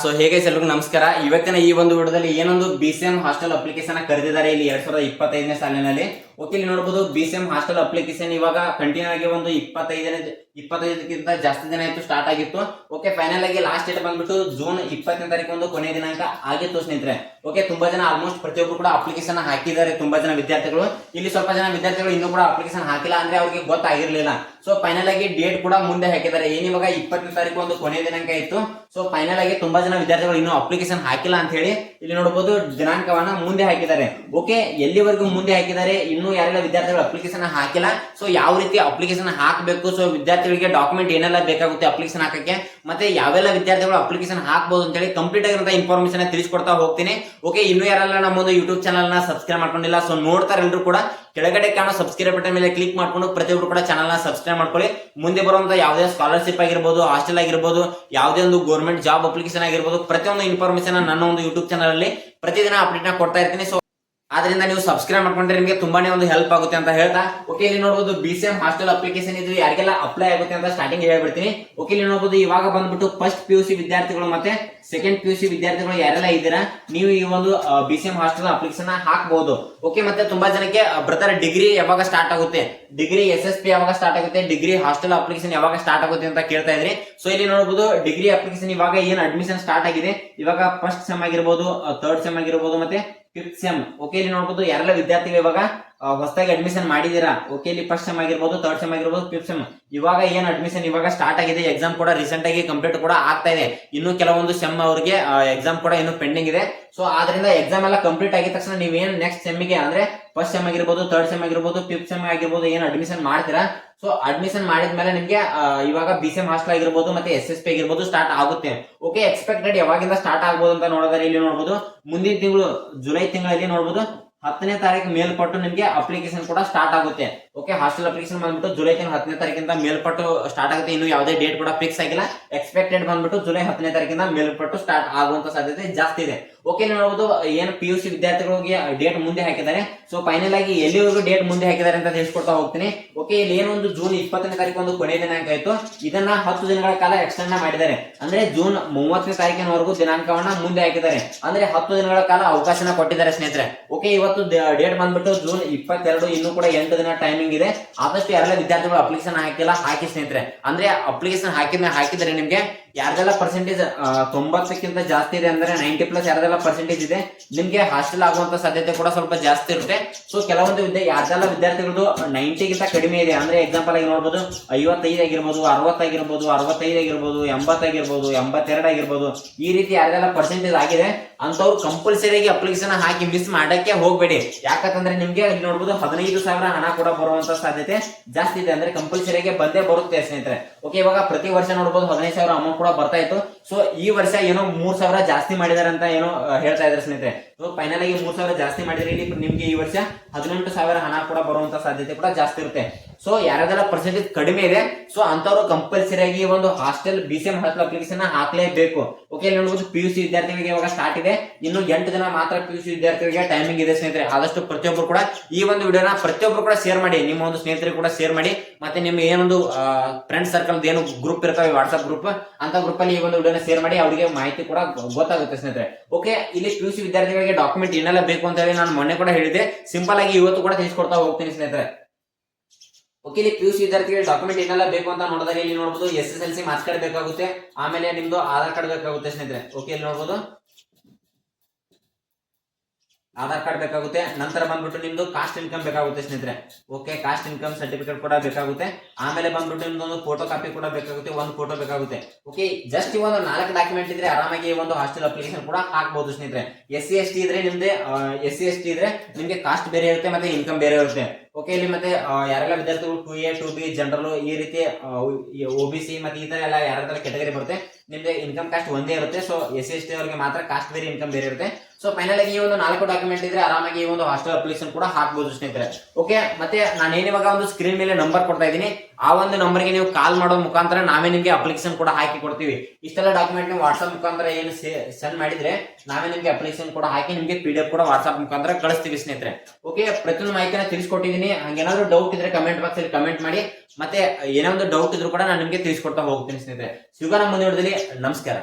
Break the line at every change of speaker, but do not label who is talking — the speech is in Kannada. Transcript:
ಸೊ ಹೇಗೆ ಎಲ್ರಿಗೂ ನಮಸ್ಕಾರ. ಇವತ್ತಿನ ಈ ಒಂದು ವಿಡಿಯೋದಲ್ಲಿ ಏನೊಂದು B C M hostel application ಕರೆದಿದ್ದಾರೆ ಇಲ್ಲಿ ಎರಡ್ ಸಾವಿರದ ಇಪ್ಪತ್ತೈದನೇ ಸಾಲಿನಲ್ಲಿ. ಓಕೆ, ಇಲ್ಲಿ ನೋಡಬಹುದು B C M hostel application ಇವಾಗ ಕಂಟಿನ್ಯೂ ಆಗಿ ಒಂದು ಇಪ್ಪತ್ತೈದನೇ ಇಪ್ಪತ್ತೈದಕ್ಕಿಂತ ಜಾಸ್ತಿ ದಿನ ಆಯ್ತು ಸ್ಟಾರ್ಟ್ ಆಗಿತ್ತು. ಓಕೆ ಫೈನಲ್ ಆಗಿ ಲಾಸ್ಟ್ ಡೇಟ್ ಬಂದ್ಬಿಟ್ಟು ಜೂನ್ ಇಪ್ಪತ್ತನೇ ತಾರೀಕು ಒಂದು ಕೊನೆಯ ದಿನಾಂಕ ಆಗಿತ್ತು ಸ್ನೇಹಿತರೆ. ಓಕೆ ತುಂಬಾ ಜನ ಆಲ್ಮೋಸ್ಟ್ ಪ್ರತಿಯೊಬ್ಬರು ಕೂಡ ಅಪ್ಲಿಕೇಶನ್ ಹಾಕಿದ್ದಾರೆ, ತುಂಬಾ ಜನ ವಿದ್ಯಾರ್ಥಿಗಳು. ಇಲ್ಲಿ ಸ್ವಲ್ಪ ಜನ ವಿದ್ಯಾರ್ಥಿಗಳು ಇನ್ನೂ ಕೂಡ ಅಪ್ಲಿಕೇಶನ್ ಹಾಕಿಲ್ಲ ಅಂದ್ರೆ ಅವ್ರಿಗೆ ಗೊತ್ತಾಗಿರ್ಲಿಲ್ಲ. ಸೊ ಫೈನಲ್ ಆಗಿ ಡೇಟ್ ಕೂಡ ಮುಂದೆ ಹಾಕಿದ್ದಾರೆ. ಏನಿವಾಗ ಇಪ್ಪತ್ತನೇ ತಾರೀಕು ಒಂದು ಕೊನೆಯ ದಿನಾಂಕ ಇತ್ತು. ಸೊ ಫೈನಲ್ ಆಗಿ ತುಂಬಾ ಜನ ವಿದ್ಯಾರ್ಥಿಗಳು ಇನ್ನೂ ಅಪ್ಲಿಕೇಶನ್ ಹಾಕಿಲ್ಲ ಅಂತ ಹೇಳಿ ಇಲ್ಲಿ ನೋಡಬಹುದು ದಿನಾಂಕವನ್ನ ಮುಂದೆ ಹಾಕಿದ್ದಾರೆ. ಓಕೆ ಎಲ್ಲಿವರೆಗೂ ಮುಂದೆ ಹಾಕಿದ್ದಾರೆ? ಇನ್ನೂ ಯಾರೆಲ್ಲ ವಿದ್ಯಾರ್ಥಿಗಳು ಅಪ್ಲಿಕೇಶನ್ ಹಾಕಿಲ್ಲ ಸೊ ಯಾವ ರೀತಿ ಅಪ್ಲಿಕೇಶನ್ ಹಾಕಬೇಕು ಸೊ ವಿದ್ಯಾರ್ಥಿಗಳಿಗೆ ಡಾಕ್ಯುಮೆಂಟ್ ಏನೆಲ್ಲ ಬೇಕಾಗುತ್ತೆ ಅಪ್ಲಿಕೇಶನ್ ಹಾಕಕ್ಕೆ, ಮತ್ತೆ ಯಾವೆಲ್ಲ ವಿದ್ಯಾರ್ಥಿಗಳು ಅಪ್ಲಿಕೇಶನ್ ಹಾಕಬಹುದು ಅಂತ ಹೇಳಿ ಕಂಪ್ಲೀಟ್ ಆಗಿರೋ ಇನ್ಫಾರ್ಮೇಶನ್ ತಿಳಿಸ್ಕೊಡ್ತಾ ಹೋಗ್ತೀನಿ. ಓಕೆ ಇನ್ನು ಯಾರೆಲ್ಲ ನಮ್ಮೊಂದು ಯೂಟ್ಯೂಬ್ ಚಾನಲ್ನ ಸಬ್ಸ್ಕ್ರೈಬ್ ಮಾಡ್ಕೊಂಡಿಲ್ಲ ಸೊ ನೋಡ್ತಾರೆ ಎಲ್ಲರೂ ಕೂಡ, ಕೆಳಗಡೆ ಕಾಣೋ ಸಬ್ಸ್ಕ್ರೈಬ್ ಬಟನ್ ಮೇಲೆ ಕ್ಲಿಕ್ ಮಾಡ್ಕೊಂಡು ಪ್ರತಿಯೊಬ್ಬರು ಕೂಡ ಚಾನಲ್ನ ಸಬ್ಸ್ಕ್ರೈಬ್ ಮಾಡ್ಕೊಳ್ಳಿ. ಮುಂದೆ ಬರುವಂತ ಯಾವುದೇ ಸ್ಕಾಲರ್ಶಿಪ್ ಆಗಿರ್ಬೋದು ಹಾಸ್ಟೆಲ್ ಆಗಿರ್ಬೋದು, ಯಾವುದೇ ಒಂದು ಗೌರ್ಮೆಂಟ್ ಜಾಬ್ ಅಪ್ಲಿಕೇಶನ್ ಆಗಿರ್ಬೋದು, ಪ್ರತಿಯೊಂದು ಇನ್ಫಾರ್ಮೇಶನ್ ನನ್ನ ಒಂದು ಯೂಟ್ಯೂಬ್ ಚಾನಲ್ ಅಲ್ಲಿ ಪ್ರತಿದಿನ ಅಪ್ಡೇಟ್ನ ಕೊಡ್ತಾ ಇರ್ತೀನಿ. ಸೊ ಆದ್ರಿಂದ ನೀವು ಸಬ್ಸ್ಕ್ರೈಬ್ ಮಾಡ್ಕೊಂಡ್ರೆ ನಿಮಗೆ ತುಂಬಾನೇ ಒಂದು ಹೆಲ್ಪ್ ಆಗುತ್ತೆ ಅಂತ ಹೇಳ್ತಾ. ಓಕೆ ಇಲ್ಲಿ ನೋಡಬಹುದು B C M hostel application ಇದು ಯಾರಿಗೆಲ್ಲ ಅಪ್ಲೈ ಆಗುತ್ತೆ ಅಂತ ಸ್ಟಾರ್ಟಿಂಗ್ ಹೇಳ್ಬಿಡ್ತೀನಿ. ಓಕೆ ಇಲ್ಲಿ ನೋಡಬಹುದು ಇವಾಗ ಬಂದ್ಬಿಟ್ಟು ಫಸ್ಟ್ ಪಿ ಯು ಸಿ ವಿದ್ಯಾರ್ಥಿಗಳು ಮತ್ತೆ ಸೆಕೆಂಡ್ ಪಿ ಯು ಸಿ ವಿದ್ಯಾರ್ಥಿಗಳು ಯಾರೆಲ್ಲ ಇದ್ದೀರಾ, ನೀವು ಈ ಒಂದು B C M hostel application ಹಾಕಬಹುದು ಓಕೆ ಮತ್ತೆ ತುಂಬಾ ಜನಕ್ಕೆ ಬರ್ತಾರೆ ಡಿಗ್ರಿ ಯಾವಾಗ ಸ್ಟಾರ್ಟ್ ಆಗುತ್ತೆ? ಡಿಗ್ರಿ ಎಸ್ ಎಸ್ ಪಿ ಯಾವಾಗ ಸ್ಟಾರ್ಟ್ ಆಗುತ್ತೆ? ಡಿಗ್ರಿ ಹಾಸ್ಟೆಲ್ ಅಪ್ಲಿಕೇಶನ್ ಯಾವಾಗ ಸ್ಟಾರ್ಟ್ ಆಗುತ್ತೆ ಅಂತ ಕೇಳ್ತಾ ಇದ್ರಿ. ಸೊ ಇಲ್ಲಿ ನೋಡಬಹುದು ಡಿಗ್ರಿ ಅಪ್ಲಿಕೇಶನ್ ಇವಾಗ ಏನ್ ಅಡ್ಮಿಷನ್ ಸ್ಟಾರ್ಟ್ ಆಗಿದೆ? ಇವಾಗ ಫಸ್ಟ್ ಸೆಮ್ ಆಗಿರ್ಬೋದು ಥರ್ಡ್ ಸೆಮ್ ಆಗಿರ್ಬೋದು ಮತ್ತೆ ಫಿಫ್ತ್ ಓಕೆ ಇಲ್ಲಿ ನೋಡಬಹುದು ಯಾರೆಲ್ಲ ವಿದ್ಯಾರ್ಥಿಗಳು ಇವಾಗ. ಹೊಸದಾಗಿ ಅಡ್ಮಿಷನ್ ಮಾಡಿದೀರಾ? ಓಕೆ ಇಲ್ಲಿ ಫಸ್ಟ್ ಸೆಮ್ ಆಗಿರ್ಬೋದು ಥರ್ಡ್ ಸೆಮ್ ಆಗಿರ್ಬೋದು ಫಿಫ್ತ್ ಸೆಮ್ ಇವಾಗ ಏನ್ ಅಡ್ಮಿಷನ್ ಇವಾಗ ಸ್ಟಾರ್ಟ್ ಆಗಿದೆ ಎಕ್ಸಾಮ್ ಕೂಡ ರೀಸೆಂಟ್ ಆಗಿ ಕಂಪ್ಲೀಟ್ ಕೂಡ ಆಗ್ತಾ ಇದೆ. ಇನ್ನು ಕೆಲವೊಂದು ಸೆಮ್ ಅವರಿಗೆ ಎಕ್ಸಾಮ್ ಕೂಡ ಇನ್ನು ಪೆಂಡಿಂಗ್ ಇದೆ. ಸೊ ಆದ್ರಿಂದ ಎಕ್ಸಾಮ್ ಎಲ್ಲ ಕಂಪ್ಲೀಟ್ ಆಗಿದ ತಕ್ಷಣ ನೀವೇನ್ ನೆಕ್ಸ್ಟ್ ಸೆಮ್ಗೆ ಅಂದ್ರೆ ಫಸ್ಟ್ ಸೆಮ್ ಆಗಿರ್ಬೋದು ಥರ್ಡ್ ಸೆಮ್ ಆಗಿರ್ಬೋದು ಫಿಫ್ತ್ ಸೆಮ್ ಆಗಿರ್ಬೋದು ಏನ್ ಅಡ್ಮಿಷನ್ ಮಾಡ್ತೀರಾ? ಸೊ ಅಡ್ಮಿಷನ್ ಮಾಡಿದ್ಮೇಲೆ ನಿಮ್ಗೆ ಇವಾಗ ಬಿ ಸಿ ಎಂ ಆಗಿರ್ಬೋದು ಮತ್ತೆ ಎಸ್ ಎಸ್ ಪಿ ಆಗಿರ್ಬೋದು ಸ್ಟಾರ್ಟ್ ಆಗುತ್ತೆ. ಓಕೆ ಎಕ್ಸ್ಪೆಕ್ಟೆಡ್ ಯಾವಾಗಿಂದ ಸ್ಟಾರ್ಟ್ ಆಗ್ಬೋದು ಅಂತ ನೋಡಿದ್ರೆ ಇಲ್ಲಿ ನೋಡಬಹುದು ಮುಂದಿನ ತಿಂಗಳು, ಜುಲೈ ತಿಂಗಳಲ್ಲಿ ನೋಡಬಹುದು ಹತ್ತನೇ ತಾರೀಕು ಮೇಲ್ಪಟ್ಟು ನಿಮಗೆ ಅಪ್ಲಿಕೇಶನ್ ಕೂಡ ಸ್ಟಾರ್ಟ್ ಆಗುತ್ತೆ. ಓಕೆ ಹಾಸ್ಟೆಲ್ ಅಪ್ಲಿಕೇಶನ್ ಬಂದ್ಬಿಟ್ಟು ಜುಲೈ ತಿಂಗಳ ಹತ್ತನೇ ತಾರೀಕಿಂದ ಮೇಲ್ಪಟ್ಟು ಸ್ಟಾರ್ಟ್ ಆಗುತ್ತೆ. ಇನ್ನು ಯಾವುದೇ ಡೇಟ್ ಕೂಡ ಫಿಕ್ಸ್ ಆಗಿಲ್ಲ. ಎಕ್ಸ್ಪೆಕ್ಟೆಡ್ ಬಂದ್ಬಿಟ್ಟು ಜುಲೈ ಹತ್ತನೇ ತಾರೀಕಿಂದ ಮೇಲ್ಪಟ್ಟು ಸ್ಟಾರ್ಟ್ ಆಗುವಂತ ಸಾಧ್ಯತೆ ಜಾಸ್ತಿ ಇದೆ. ಓಕೆ ನೋಡಬಹುದು ಏನು ಪಿ ಯು ಸಿ ವಿದ್ಯಾರ್ಥಿಗಳಿಗೆ ಡೇಟ್ ಮುಂದೆ ಹಾಕಿದ್ದಾರೆ. ಸೊ ಫೈನಲ್ ಆಗಿ ಎಲ್ಲಿವರೆಗೂ ಡೇಟ್ ಮುಂದೆ ಹಾಕಿದ್ದಾರೆ ಅಂತ ತಿಳಿಸ್ಕೊಡ್ತಾ ಹೋಗ್ತೀನಿ. ಓಕೆ ಇಲ್ಲಿ ಏನೊಂದು ಜೂನ್ ಇಪ್ಪತ್ತನೇ ತಾರೀಕು ಒಂದು ಕೊನೆಯ ದಿನಾಂಕ ಆಯ್ತು ಇದನ್ನ ಹತ್ತು ದಿನಗಳ ಕಾಲ ಎಕ್ಸ್ಟೆಂಡ್ ಮಾಡಿದ್ದಾರೆ. ಅಂದ್ರೆ ಜೂನ್ ಮೂವತ್ತನೇ ತಾರೀಕಿನವರೆಗೂ ದಿನಾಂಕವನ್ನ ಮುಂದೆ ಹಾಕಿದ್ದಾರೆ. ಅಂದ್ರೆ ಹತ್ತು ದಿನಗಳ ಕಾಲ ಅವಕಾಶನ ಕೊಟ್ಟಿದ್ದಾರೆ ಸ್ನೇಹಿತರೆ. ಓಕೆ ಇವತ್ತು ಡೇಟ್ ಬಂದ್ಬಿಟ್ಟು ಜೂನ್ ಇಪ್ಪತ್ತೆರಡು, ಇನ್ನು ಕೂಡ ಎಂಟು ದಿನ ಟೈಮಿಂಗ್ ಇದೆ ಆದಷ್ಟು ಯಾರೆಲ್ಲ ವಿದ್ಯಾರ್ಥಿಗಳು ಅಪ್ಲಿಕೇಶನ್ ಹಾಕಿಲ್ಲ ಹಾಕಿ ಸ್ನೇಹಿತರೆ. ಅಂದ್ರೆ ಅಪ್ಲಿಕೇಶನ್ ಹಾಕಿದ ಹಾಕಿದರೆ ನಿಮ್ಗೆ ಯಾರ್ದೆಲ್ಲ ಪರ್ಸೆಂಟೇಜ್ ತೊಂಬತ್ತಕ್ಕಿಂತ ಜಾಸ್ತಿ ಇದೆ ಅಂದ್ರೆ ನೈಂಟಿ ಪ್ಲಸ್ ಯಾರ್ದೆಲ್ಲ ಪರ್ಸೆಂಟೇಜ್ ಇದೆ, ನಿಮ್ಗೆ ಹಾಸ್ಟೆಲ್ ಆಗುವಂತ ಸಾಧ್ಯತೆ ಕೂಡ ಸ್ವಲ್ಪ ಜಾಸ್ತಿ ಇರುತ್ತೆ. ಸೊ ಕೆಲವೊಂದು ವಿದ್ಯೆ, ಯಾರ್ದೆಲ್ಲ ವಿದ್ಯಾರ್ಥಿಗಳದ್ದು ನೈಂಟಿಗಿಂತ ಕಡಿಮೆ ಇದೆ, ಅಂದ್ರೆ ಎಕ್ಸಾಂಪಲ್ ಆಗಿ ನೋಡ್ಬೋದು, ಐವತ್ತೈದು ಆಗಿರ್ಬೋದು ಅರವತ್ತಾಗಿರ್ಬೋದು ಅರವತ್ತೈದು ಆಗಿರ್ಬೋದು ಎಂಬತ್ತಾಗಿರ್ಬೋದು ಎಂಬತ್ತೆರಡು ಆಗಿರ್ಬೋದು, ಈ ರೀತಿ ಯಾರ್ದೆಲ್ಲ ಪರ್ಸೆಂಟೇಜ್ ಆಗಿದೆ ಅಂತವ್ರು ಕಂಪಲ್ಸರಿಯಾಗಿ ಅಪ್ಲಿಕೇಶನ್ ಹಾಕಿ ಮಿಸ್ ಮಾಡಕ್ಕೆ ಹೋಗ್ಬೇಡಿ. ಯಾಕಂತಂದ್ರೆ ನಿಮ್ಗೆ ಇಲ್ಲಿ ನೋಡ್ಬೋದು ಹದಿನೈದು ಸಾವಿರ ಹಣ ಕೂಡ ಬರುವಂತ ಸಾಧ್ಯತೆ ಜಾಸ್ತಿ ಇದೆ, ಅಂದ್ರೆ ಕಂಪಲ್ಸರಿಯಾಗಿ ಬಂದೇ ಬರುತ್ತೆ ಸ್ನೇಹಿತರೆ. ಓಕೆ ಇವಾಗ ಪ್ರತಿ ವರ್ಷ ನೋಡ್ಬೋದು ಹದಿನೈದು ಸಾವಿರ ಅಮೌಂಟ್ ಕೂಡ ಬರ್ತಾ ಇತ್ತು. ಸೊ ಈ ವರ್ಷ ಏನೋ ಮೂರ್ ಸಾವಿರ ಜಾಸ್ತಿ ಮಾಡಿದಾರೆ ಅಂತ ಏನೋ ಹೇಳ್ತಾ ಇದ್ದಾರೆ ಸ್ನೇಹಿತರೆ. ಸೊ ಫೈನಲ್ ಆಗಿ ಮೂರ್ ಸಾವಿರ ಜಾಸ್ತಿ ಮಾಡಿದ್ರೆ ನಿಮ್ಗೆ ಈ ವರ್ಷ ಹದಿನೆಂಟು ಸಾವಿರ ಹಣ ಕೂಡ ಬರುವಂತ ಸಾಧ್ಯತೆ ಕೂಡ ಜಾಸ್ತಿ ಇರುತ್ತೆ. ಸೊ ಯಾರದೆಲ್ಲ ಪರ್ಸೆಂಟೇಜ್ ಕಡಿಮೆ ಇದೆ ಸೊ ಅಂತವ್ರು ಕಂಪಲ್ಸರಿ ಆಗಿ ಒಂದು hostel B C M hostel application ಹಾಕಲೇಬೇಕು. Okay ನೋಡ್ಬೋದು ಪಿ ಯು ಸಿ ವಿದ್ಯಾರ್ಥಿಗಳಿಗೆ ಇವಾಗ ಸ್ಟಾರ್ಟ್ ಇದೆ. ಇನ್ನು ಎಂಟು ದಿನ ಮಾತ್ರ ಪಿ ಯು ಸಿ ವಿದ್ಯಾರ್ಥಿಗಳಿಗೆ ಟೈಮಿಂಗ್ ಇದೆ ಸ್ನೇಹಿತರೆ. ಆದಷ್ಟು ಪ್ರತಿಯೊಬ್ಬರು ಕೂಡ ಈ ಒಂದು ವಿಡಿಯೋನ ಪ್ರತಿಯೊಬ್ಬರು ಕೂಡ ಶೇರ್ ಮಾಡಿ. ನಿಮ್ಮ ಒಂದು ಸ್ನೇಹಿತರಿಗೆ ಕೂಡ ಶೇರ್ ಮಾಡಿ. ಮತ್ತೆ ನಿಮ್ಮ ಏನೊಂದು ಫ್ರೆಂಡ್ ಸರ್ಕಲ್ ಏನು ಗ್ರೂಪ್ ಇರ್ತವೆ ವಾಟ್ಸ್ಆಪ್ ಗ್ರೂಪ್ ಅಂತ ಗ್ರೂಪ್ ಅಲ್ಲಿ ಈ ಒಂದು ವಿಡಿಯೋನ ಶೇರ್ ಮಾಡಿ, ಅವರಿಗೆ ಮಾಹಿತಿ ಕೂಡ ಗೊತ್ತಾಗುತ್ತೆ ಸ್ನೇಹಿತರೆ. ಓಕೆ ಇಲ್ಲಿ ಪಿ ಯು ಸಿ ವಿದ್ಯಾರ್ಥಿಗಳಿಗೆ ಡಾಕ್ಯುಮೆಂಟ್ ಏನೆಲ್ಲ ಬೇಕು ಅಂತ ಹೇಳಿ ನಾನು ಮೊನ್ನೆ ಕೂಡ ಹೇಳಿದೆ ಸಿಂಪಲ್ ಆಗಿ ಇವತ್ತು ಕೂಡ ತಿಳಿಸ್ಕೊಡ್ತಾ ಹೋಗ್ತೀನಿ ಸ್ನೇಹಿತರೆ. ಓಕೆ ಇಲ್ಲಿ ಪಿ ಯು ಸಿ ವಿದ್ಯಾರ್ಥಿಗಳಿಗೆ ಡಾಕ್ಯುಮೆಂಟ್ ಏನೆಲ್ಲ ಬೇಕು ಅಂತ ನೋಡಿದ್ರೆ ಇಲ್ಲಿ ನೋಡಬಹುದು S S L C marks card ಬೇಕಾಗುತ್ತೆ. ಆಮೇಲೆ ನಿಮ್ದು ಆಧಾರ್ ಕಾರ್ಡ್ ಬೇಕಾಗುತ್ತೆ ಸ್ನೇಹಿತರೆ. ಓಕೆ ಇಲ್ಲಿ ನೋಡಬಹುದು ಆಧಾರ್ ಕಾರ್ಡ್ ಬೇಕಾಗುತ್ತೆ. ನಂತರ ಬಂದ್ಬಿಟ್ಟು ನಿಮ್ದು ಕಾಸ್ಟ್ ಇನ್ಕಮ್ ಬೇಕಾಗುತ್ತೆ ಸ್ನೇಹಿತರೆ. ಓಕೆ ಕಾಸ್ಟ್ ಇನ್ಕಮ್ ಸರ್ಟಿಫಿಕೇಟ್ ಕೂಡ ಬೇಕಾಗುತ್ತೆ. ಆಮೇಲೆ ಬಂದ್ಬಿಟ್ಟು ನಿಮ್ದು ಒಂದು ಫೋಟೋ ಕಾಪಿ ಕೂಡ ಬೇಕಾಗುತ್ತೆ. ಒಂದು ಫೋಟೋ ಬೇಕಾಗುತ್ತೆ. ಓಕೆ ಜಸ್ಟ್ ಈ ನಾಲ್ಕು ಡಾಕ್ಯುಮೆಂಟ್ ಇದ್ರೆ ಆರಾಮಾಗಿ ಒಂದು ಹಾಸ್ಟೆಲ್ ಅಪ್ಲಿಕೇಶನ್ ಕೂಡ ಹಾಕಬಹುದು ಸ್ನೇಹಿತರೆ. ಎಸ್ ಸಿ ಎಸ್ ಟಿ ಇದ್ರೆ ನಿಮ್ದೆ ಎಸ್ ಸಿ ಎಸ್ ಟಿ ಇದ್ರೆ ನಿಮ್ಗೆ ಕಾಸ್ಟ್ ಬೇರೆ ಇರುತ್ತೆ ಮತ್ತೆ ಇನ್ಕಮ್ ಬೇರೆ ಇರುತ್ತೆ. ಓಕೆ ಇಲ್ಲಿ ಮತ್ತೆ ಯಾರೆಲ್ಲ ವಿದ್ಯಾರ್ಥಿಗಳು two A two B general ಈ ರೀತಿ ಒ ಬಿ ಸಿ ಮತ್ತೆ ಈ ತರ ಎಲ್ಲ ಯಾರಾದ್ರೂ ಕೆಟಗರಿ ಬರುತ್ತೆ ನಿಮ್ಗೆ ಇನ್ಕಮ್ ಕಾಸ್ಟ್ ಒಂದೇ ಇರುತ್ತೆ. ಸೊ ಎಸ್ ಎಸ್ ಟಿ ಅವರಿಗೆ ಮಾತ್ರ ಕಾಸ್ಟ್ ಬೇರೆ ಇನ್ಕಮ್ ಬೇರೆ ಇರುತ್ತೆ. ಸೊ ಫೈನಲ್ ಆಗಿ ಈ ಒಂದು ನಾಲ್ಕು ಡಾಕ್ಯುಮೆಂಟ್ ಇದ್ರೆ ಆರಾಮಾಗಿ ಈ ಒಂದು ಹಾಸ್ಟೆಲ್ ಅಪ್ಲಿಕೇಶನ್ ಕೂಡ ಹಾಕ್ಬೋದು ಸ್ನೇಹಿತರೆ. ಓಕೆ ಮತ್ತೆ ನಾನು ಏನಿವಾಗ ಒಂದು ಸ್ಕ್ರೀನ್ ಮೇಲೆ ನಂಬರ್ ಕೊಡ್ತಾ ಇದ್ದೀನಿ. ಆ ಒಂದು ನಂಬರ್ಗೆ ನೀವು ಕಾಲ್ ಮಾಡೋ ಮುಖಾಂತರ ನಾವೇ ನಿಮಗೆ ಅಪ್ಲಿಕೇಶನ್ ಕೂಡ ಹಾಕಿ ಕೊಡ್ತೀವಿ. ಇಷ್ಟೆಲ್ಲ ಡಾಕ್ಯುಮೆಂಟ್ ನೀವು ವಾಟ್ಸ್ಆಪ್ ಮುಖಾಂತರ ಏನು ಸೆಂಡ್ ಮಾಡಿದ್ರೆ ನಾವೇ ನಿಮ್ಗೆ ಅಪ್ಲಿಕೇಶನ್ ಕೂಡ ಹಾಕಿ ನಿಮ್ಗೆ ಪಿ ಡಿ ಎಫ್ ಕೂಡ ವಾಟ್ಸ್ಆಪ್ ಮುಖಾಂತರ ಕಳಿಸ್ತೀವಿ ಸ್ನೇಹಿತರೆ. ಓಕೆ ಪ್ರತಿಯೊಂದು ಮಾಹಿತಿನ ತಿಳಿಸ್ಕೊಟ್ಟಿದ್ದೀನಿ. ಹಂಗೇನಾದ್ರು ಡೌಟ್ ಇದ್ರೆ ಕಮೆಂಟ್ ಬಾಕ್ಸ್ ಅಲ್ಲಿ ಕಮೆಂಟ್ ಮಾಡಿ. ಮತ್ತೆ ಏನೋ ಡೌಟ್ ಇದ್ರು ಕೂಡ ನಾನು ನಿಮ್ಗೆ ತಿಳಿಸ್ಕೊಡ್ತಾ ಹೋಗ್ತೀನಿ ಸ್ನೇಹಿತರೆ. ಸಿಗೋಣ ಮುಂದೆ ವಿಡಿಯೋದಲ್ಲಿ ನಮಸ್ಕಾರ.